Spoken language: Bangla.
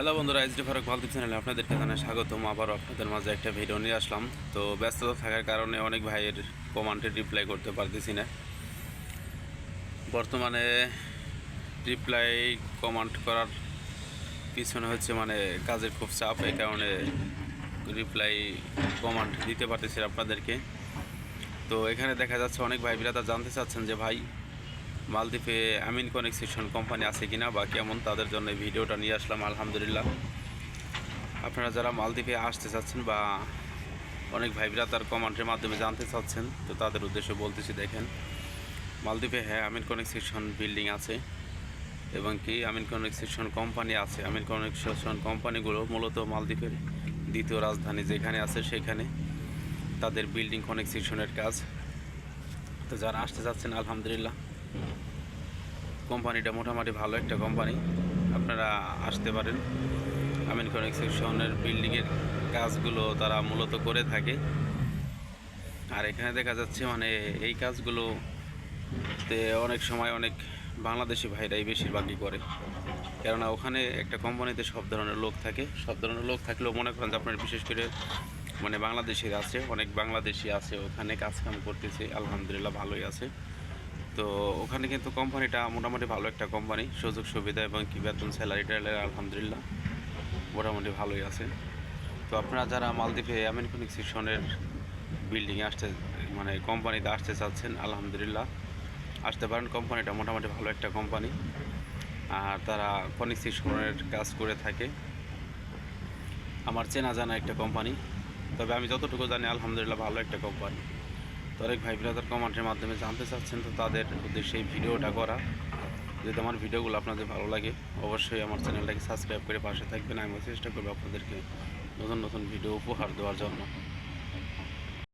হ্যালো বন্ধুরা এইচডি ফারুক মালদ্বীপ চ্যানেলে আপনাদেরকে জানাই স্বাগতম। আবারও আপনাদের মাঝে একটা ভিডিও নিয়ে আসলাম। তো ব্যস্ততা থাকার কারণে অনেক ভাইয়ের কমান্ডে রিপ্লাই করতে পারতেছি না। বর্তমানে রিপ্লাই কমান্ড করার পিছনে হচ্ছে মানে কাজের খুব চাপ, এই কারণে রিপ্লাই কমান্ড দিতে পারতেছি আপনাদেরকে। তো এখানে দেখা যাচ্ছে অনেক ভাই বিরাতা জানতে চাচ্ছেন যে, ভাই মালদ্বীপে আমিন কনেকশন কোম্পানি আছে কিনা বা কেমন তাদের জন্য ভিডিওটা নিয়ে আসলাম, আলহামদুলিল্লাহ। আপনারা যারা মালদ্বীপে আসতে চাচ্ছেন বা অনেক ভাইবিরা তার কমান্ডের মাধ্যমে জানতে চাচ্ছেন, তো তাদের উদ্দেশ্যে বলতেছি, দেখেন, মালদ্বীপে হ্যাঁ আমিন কনেকশন বিল্ডিং আছে এবং কি আমিন কনেকশন কোম্পানি আছে। আমিন কনেকশন কোম্পানিগুলো মূলত মালদ্বীপের দ্বিতীয় রাজধানী যেখানে আছে সেখানে তাদের বিল্ডিং কনেকশনের কাজ। তো যারা আসতে চাচ্ছেন, আলহামদুলিল্লাহ। কোম্পানিটা মোটামুটি ভালো একটা কোম্পানি। আপনারা আসতে পারেন। আমিন কনেকশনের বিল্ডিংয়ের কাজগুলো তারা মূলত করে থাকে। আর এখানে দেখা যাচ্ছে মানে এই কাজগুলো তে অনেক সময় অনেক বাংলাদেশি ভাইরাই বেশিরভাগই করে। কেননা ওখানে একটা কোম্পানিতে সব ধরনের লোক থাকে। সব ধরনের লোক থাকলেও মনে করেন যে আপনার বিশেষ করে মানে বাংলাদেশের আছে, অনেক বাংলাদেশি আছে, ওখানে কাজ কাম করতেছে, আলহামদুলিল্লাহ ভালোই আছে। তো ওখানে কিন্তু কোম্পানিটা মোটামুটি ভালো একটা কোম্পানি, সুযোগ সুবিধা এবং কি বেতন স্যালারি ট্যালারি আলহামদুলিল্লাহ, মোটামুটি ভালোই আছে। তো আপনারা যারা মালদ্বীপে আমিন কনেকশনের বিল্ডিংয়ে আসতে মানে কোম্পানিতে আসতে চাচ্ছেন, আলহামদুলিল্লাহ, আসতে পারেন। কোম্পানিটা মোটামুটি ভালো একটা কোম্পানি। আর তারা কনেকশনের কাজ করে থাকে। আমার চেনা জানা একটা কোম্পানি। তবে আমি যতটুকু জানি, আলহামদুলিল্লাহ, ভালো একটা কোম্পানি। তো ভাই ব্রাদার কমেন্টের মাধ্যমে জানতে চাচ্ছেন, তো তাদের উদ্দেশ্যে এই ভিডিওটা করা। যদি আমার ভিডিওগুলো আপনাদের ভালো লাগে, অবশ্যই আমার চ্যানেলটাকে সাবস্ক্রাইব করে পাশে থাকবেন। আমি চেষ্টা করব আপনাদেরকে নতুন নতুন ভিডিও উপহার দেওয়ার জন্য।